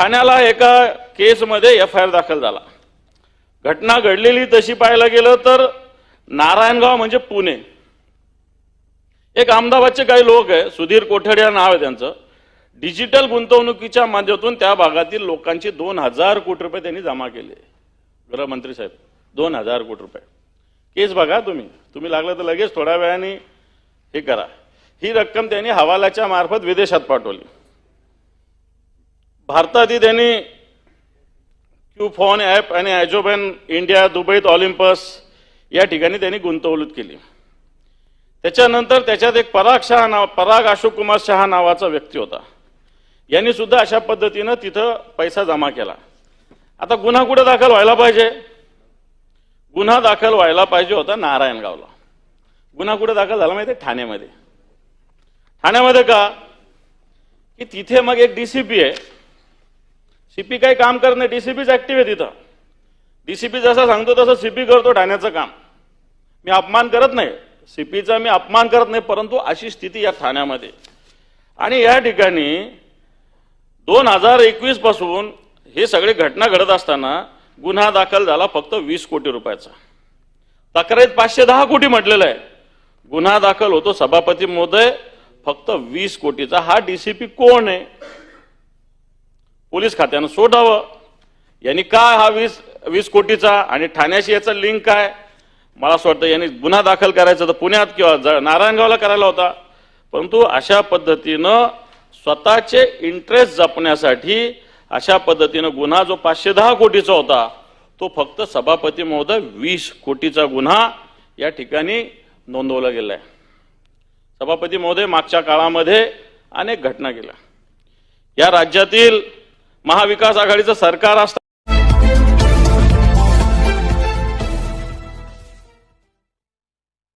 ठाण्याला एका केसमध्ये एफ आय आर दाखल झाला. घटना घडलेली तशी पाहायला गेलं तर नारायणगाव म्हणजे पुणे. एक अहमदाबादचे काही लोक आहे सुधीर कोठडे नाव आहे त्यांचं. डिजिटल गुंतवणुकीच्या माध्यमातून त्या भागातील लोकांची दोन हजार कोटी रुपये त्यांनी जमा केले. गृहमंत्री साहेब दोन हजार कोटी रुपये. केस बघा तुम्ही. तुम्ही लागलं तर लगेच थोड्या वेळाने हे करा. ही रक्कम त्यांनी हवालाच्या मार्फत विदेशात पाठवली. भारतातही त्यांनी क्यूफॉन ॲप आणि ॲजोबॅन इंडिया दुबईत ऑलिम्पस या ठिकाणी त्यांनी गुंतवणूक केली. त्याच्यानंतर त्याच्यात एक पराग शहा नाव पराग अशोक कुमार शहा नावाचा व्यक्ती होता. यांनी सुद्धा अशा पद्धतीनं तिथं पैसा जमा केला. आता गुन्हा कुठे दाखल व्हायला पाहिजे? गुन्हा दाखल व्हायला पाहिजे होता नारायणगावला. गुन्हा कुठे दाखल झाला माहिती आहे ठाण्यामध्ये. ठाण्यामध्ये का? की तिथे मग एक डी सी पी आहे. सीपी काही काम करत नाही. डीसीपीच ऍक्टिव्ह आहे तिथं. डीसीपी जसं सांगतो तसं सीपी करतो ठाण्याचं काम. मी अपमान करत नाही. सीपीचा मी अपमान करत नाही परंतु अशी स्थिती या ठाण्यामध्ये. आणि या ठिकाणी दोन हजार एकवीसपासून हे सगळे घटना घडत असताना गुन्हा दाखल झाला फक्त वीस कोटी रुपयाचा. तक्रारीत पाचशे दहा कोटी म्हटलेलं आहे. गुन्हा दाखल होतो सभापती महोदय फक्त वीस कोटीचा. हा डीसीपी कोण आहे? पोलीस खात्यानं सोडावं. यांनी काय हा वीस वीस कोटीचा आणि ठाण्याशी याचा लिंक काय? मला असं वाटतं यांनी गुन्हा दाखल करायचा तर पुण्यात किंवा ज- नारायणगावला करायला होता. परंतु अशा पद्धतीनं स्वतःचे इंटरेस्ट जपण्यासाठी अशा पद्धतीनं गुन्हा जो पाचशे दहा कोटीचा होता तो फक्त सभापती महोदय वीस कोटीचा गुन्हा या ठिकाणी नोंदवला गेला आहे सभापती महोदय मागच्या काळामध्ये अनेक घटना केल्या. या राज्यातील महाविकास आघाडीचं सरकार असताना